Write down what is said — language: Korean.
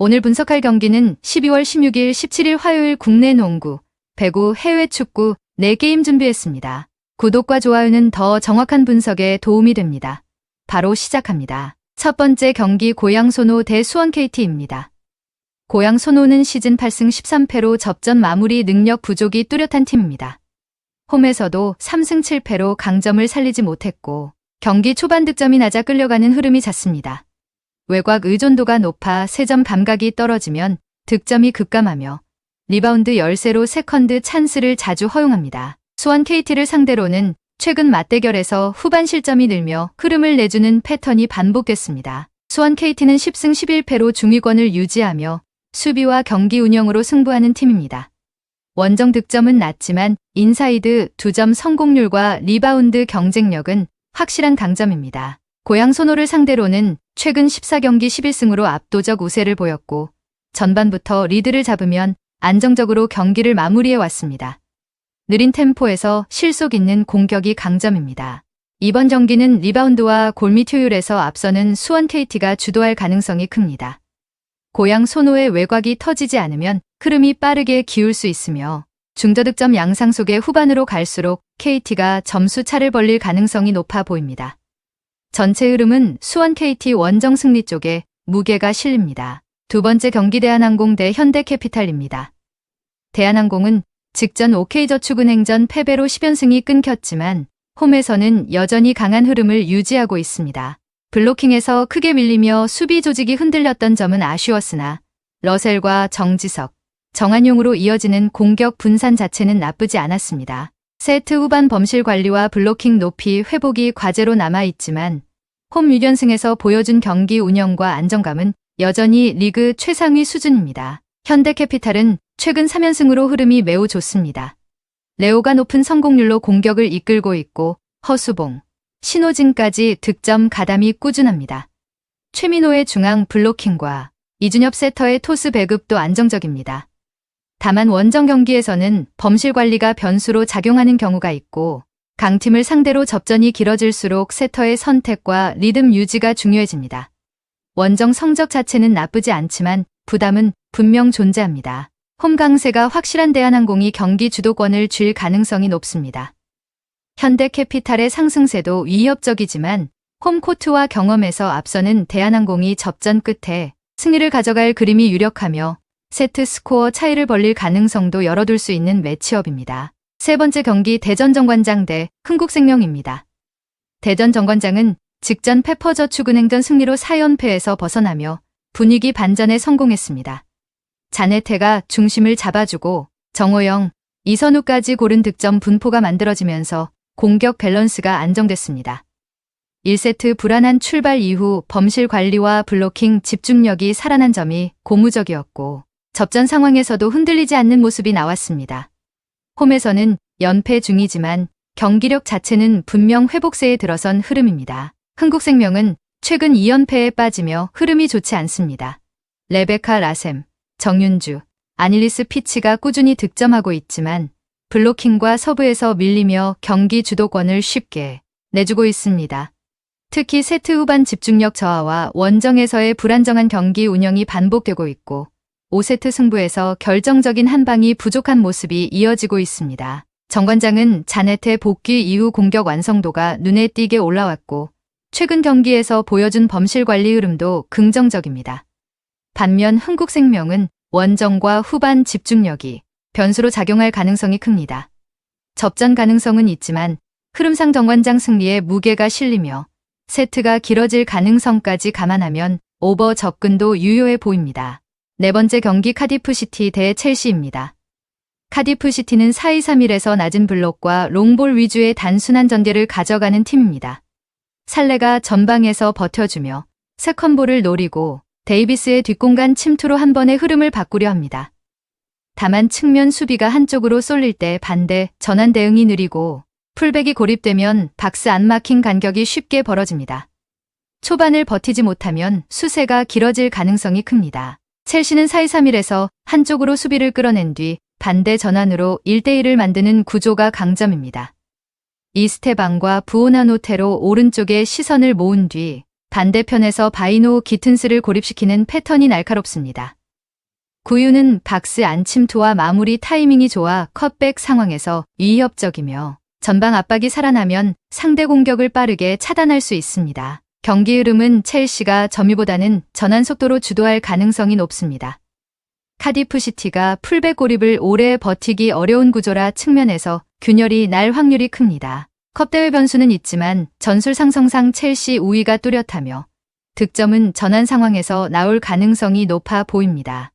오늘 분석할 경기는 12월 16일, 17일 화요일 국내 농구, 배구, 해외 축구 4게임 준비했습니다. 구독과 좋아요는 더 정확한 분석에 도움이 됩니다. 바로 시작합니다. 첫 번째 경기 고양 소노 대 수원 KT입니다. 고양 소노는 시즌 8승 13패로 접전 마무리 능력 부족이 뚜렷한 팀입니다. 홈에서도 3승 7패로 강점을 살리지 못했고 경기 초반 득점이 낮아 끌려가는 흐름이 잦습니다. 외곽 의존도가 높아 세점 감각이 떨어지면 득점이 급감하며 리바운드 열세로 세컨드 찬스를 자주 허용합니다. 수원 KT를 상대로는 최근 맞대결에서 후반 실점이 늘며 흐름을 내주는 패턴이 반복됐습니다. 수원 KT는 10승 11패로 중위권을 유지하며 수비와 경기 운영으로 승부하는 팀입니다. 원정 득점은 낮지만 인사이드 2점 성공률과 리바운드 경쟁력은 확실한 강점입니다. 고양 소노를 상대로는 최근 14경기 11승으로 압도적 우세를 보였고 전반부터 리드를 잡으면 안정적으로 경기를 마무리해 왔습니다. 느린 템포에서 실속 있는 공격이 강점입니다. 이번 경기는 리바운드와 골밑 효율에서 앞서는 수원 KT가 주도할 가능성이 큽니다. 고양 소노의 외곽이 터지지 않으면 흐름이 빠르게 기울 수 있으며 중저득점 양상 속에 후반으로 갈수록 KT가 점수 차를 벌릴 가능성이 높아 보입니다. 전체 흐름은 수원 KT 원정 승리 쪽에 무게가 실립니다. 두 번째 경기 대한항공 대 현대캐피탈입니다. 대한항공은 직전 OK저축은행전 패배로 10연승이 끊겼지만 홈에서는 여전히 강한 흐름을 유지하고 있습니다. 블로킹에서 크게 밀리며 수비 조직이 흔들렸던 점은 아쉬웠으나 러셀과 정지석, 정한용으로 이어지는 공격 분산 자체는 나쁘지 않았습니다. 세트 후반 범실 관리와 블로킹 높이 회복이 과제로 남아있지만 홈 6연승에서 보여준 경기 운영과 안정감은 여전히 리그 최상위 수준입니다. 현대캐피탈은 최근 3연승으로 흐름이 매우 좋습니다. 레오가 높은 성공률로 공격을 이끌고 있고 허수봉, 신호진까지 득점 가담이 꾸준합니다. 최민호의 중앙 블로킹과 이준엽 세터의 토스 배급도 안정적입니다. 다만 원정 경기에서는 범실 관리가 변수로 작용하는 경우가 있고 강팀을 상대로 접전이 길어질수록 세터의 선택과 리듬 유지가 중요해집니다. 원정 성적 자체는 나쁘지 않지만 부담은 분명 존재합니다. 홈 강세가 확실한 대한항공이 경기 주도권을 쥘 가능성이 높습니다. 현대캐피탈의 상승세도 위협적이지만 홈코트와 경험에서 앞서는 대한항공이 접전 끝에 승리를 가져갈 그림이 유력하며 세트 스코어 차이를 벌릴 가능성도 열어둘 수 있는 매치업입니다. 세 번째 경기 대전 정관장 대 흥국생명입니다. 대전 정관장은 직전 페퍼저축은행전 승리로 4연패에서 벗어나며 분위기 반전에 성공했습니다. 자네테가 중심을 잡아주고 정호영, 이선우까지 고른 득점 분포가 만들어지면서 공격 밸런스가 안정됐습니다. 1세트 불안한 출발 이후 범실 관리와 블로킹 집중력이 살아난 점이 고무적이었고 접전 상황에서도 흔들리지 않는 모습이 나왔습니다. 홈에서는 연패 중이지만 경기력 자체는 분명 회복세에 들어선 흐름입니다. 흥국생명은 최근 2연패에 빠지며 흐름이 좋지 않습니다. 레베카 라셈, 정윤주, 아닐리스 피치가 꾸준히 득점하고 있지만 블로킹과 서브에서 밀리며 경기 주도권을 쉽게 내주고 있습니다. 특히 세트 후반 집중력 저하와 원정에서의 불안정한 경기 운영이 반복되고 있고 5세트 승부에서 결정적인 한 방이 부족한 모습이 이어지고 있습니다. 정관장은 자네트 복귀 이후 공격 완성도가 눈에 띄게 올라왔고 최근 경기에서 보여준 범실 관리 흐름도 긍정적입니다. 반면 흥국생명은 원정과 후반 집중력이 변수로 작용할 가능성이 큽니다. 접전 가능성은 있지만 흐름상 정관장 승리에 무게가 실리며 세트가 길어질 가능성까지 감안하면 오버 접근도 유효해 보입니다. 네 번째 경기 카디프시티 대 첼시입니다. 카디프시티는 4-2-3-1에서 낮은 블록과 롱볼 위주의 단순한 전개를 가져가는 팀입니다. 살레가 전방에서 버텨주며 세컨볼을 노리고 데이비스의 뒷공간 침투로 한 번의 흐름을 바꾸려 합니다. 다만 측면 수비가 한쪽으로 쏠릴 때 반대 전환 대응이 느리고 풀백이 고립되면 박스 안 막힌 간격이 쉽게 벌어집니다. 초반을 버티지 못하면 수세가 길어질 가능성이 큽니다. 첼시는 4-2-3-1에서 한쪽으로 수비를 끌어낸 뒤 반대 전환으로 1대1을 만드는 구조가 강점입니다. 이스테방과 부오나노테로 오른쪽에 시선을 모은 뒤 반대편에서 바이노 기튼스를 고립시키는 패턴이 날카롭습니다. 구유는 박스 안침투와 마무리 타이밍이 좋아 컷백 상황에서 위협적이며 전방 압박이 살아나면 상대 공격을 빠르게 차단할 수 있습니다. 경기 흐름은 첼시가 점유보다는 전환 속도로 주도할 가능성이 높습니다. 카디프 시티가 풀백 고립을 오래 버티기 어려운 구조라 측면에서 균열이 날 확률이 큽니다. 컵대회 변수는 있지만 전술 상성상 첼시 우위가 뚜렷하며 득점은 전환 상황에서 나올 가능성이 높아 보입니다.